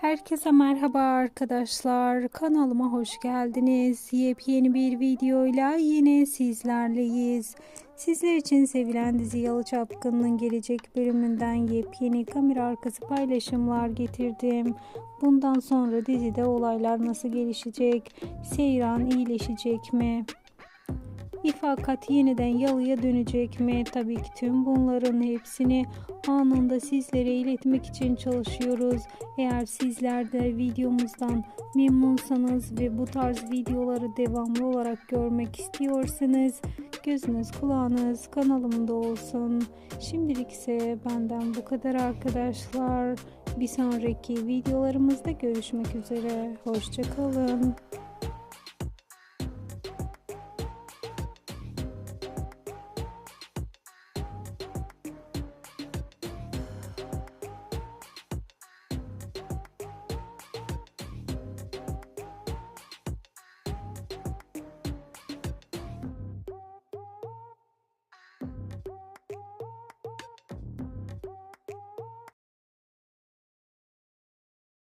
Herkese merhaba arkadaşlar. Kanalıma hoş geldiniz. Yepyeni bir videoyla yine sizlerleyiz. Sizler için sevilen dizi Yalı Çapkın'ın gelecek bölümünden yepyeni kamera arkası paylaşımlar getirdim. Bundan sonra dizide olaylar nasıl gelişecek? Seyran iyileşecek mi? İfakat yeniden yalıya dönecek mi? Tabii ki tüm bunların hepsini anında sizlere iletmek için çalışıyoruz. Eğer sizler de videomuzdan memnunsanız ve bu tarz videoları devamlı olarak görmek istiyorsanız gözünüz kulağınız kanalımda olsun. Şimdilik ise benden bu kadar arkadaşlar. Bir sonraki videolarımızda görüşmek üzere. Hoşçakalın.